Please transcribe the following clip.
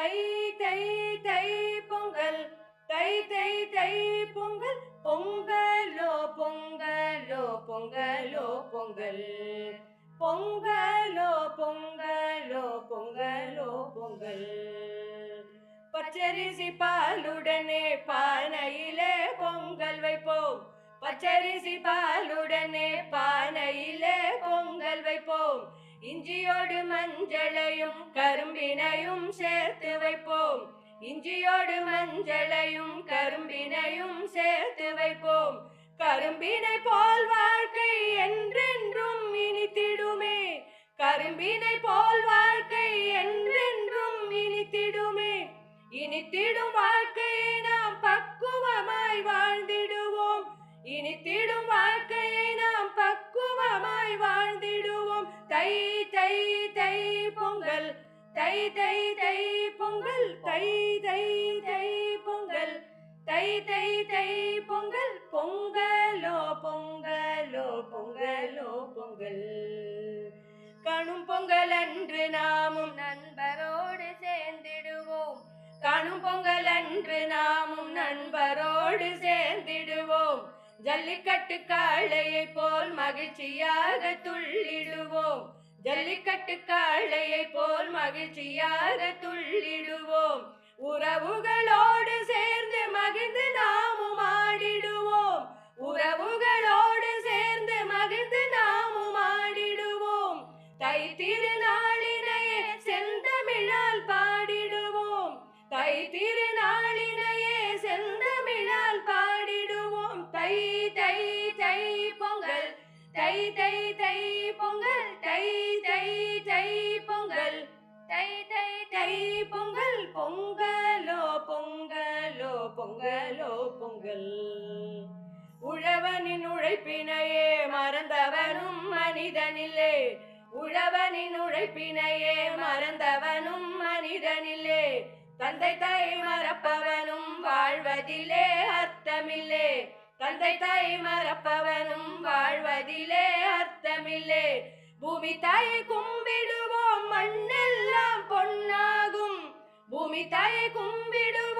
தை தை தை பொங்கல். தை தை தை பொங்கல். பொங்கலோ பொங்கலோ பொங்கலோ பொங்கல். பொங்கலோ பொங்கலோ பொங்கலோ பொங்கல். பச்சரிசி பாலுடனே பானையிலே பொங்கல் வைப்போம். பச்சரிசி பாலுடனே பானையிலே இஞ்சியோடு மஞ்சளையும் கரும்பினையும் சேர்த்து வைப்போம். இஞ்சியோடு மஞ்சளையும் கரும்பினையும் சேர்த்து வைப்போம். கரும்பினை போல் வாழ்க்கை என்றென்றும் இனித்திடுமே. கரும்பினை போல் வாழ்க்கை தை தை தை பொங்கல் தை தை தை பொங்கல். தை தை தை பொங்கல் பொங்கலோ பொங்கலோ பொங்கலோ பொங்கல். காணும் பொங்கல் அன்று நாமும் நண்பரோடு சேர்ந்திடுவோம். காணும் பொங்கல் அன்று நாமும் நண்பரோடு சேர்ந்திடுவோம். ஜல்லிக்கட்டு காளையை போல் மகிழ்ச்சியாக துள்ளிடுவோம். ஜல்லிக்கட்டு காளையை போல் மகிழ்ச்சியாக துள்ளிடுவோம். உறவுகளோடு சேர்ந்து மகிழ்ந்து நாமும் ஆடிடுவோம். உறவுகளோடு சேர்ந்து மகிழ்ந்து நாமும் ஆடிடுவோம். தை திருநாளினையே செந்தமிழால் பாடிடுவோம். தை திரு தை தை தை பொங்கல் தை தை தை பொங்கல். தை தை தை பொங்கல் பொங்கலோ பொங்கலோ பொங்கலோ பொங்கல். உழவனின் உழைப்பினையே மறந்தவனும் மனிதனில்லே. உழவனின் உழைப்பினையே மறந்தவனும் மனிதனில்லே. தந்தை தாய் மறப்பவனும் வாழ்வதிலே அர்த்தமில்லே. தந்தை தாயை மறப்பவனும் வாழ்வதிலே அர்த்தமில்லே. பூமி தாயை கும்பிடுவோம் மண்ணெல்லாம் பொன்னாகும். பூமி தாயை கும்பிடுவோம்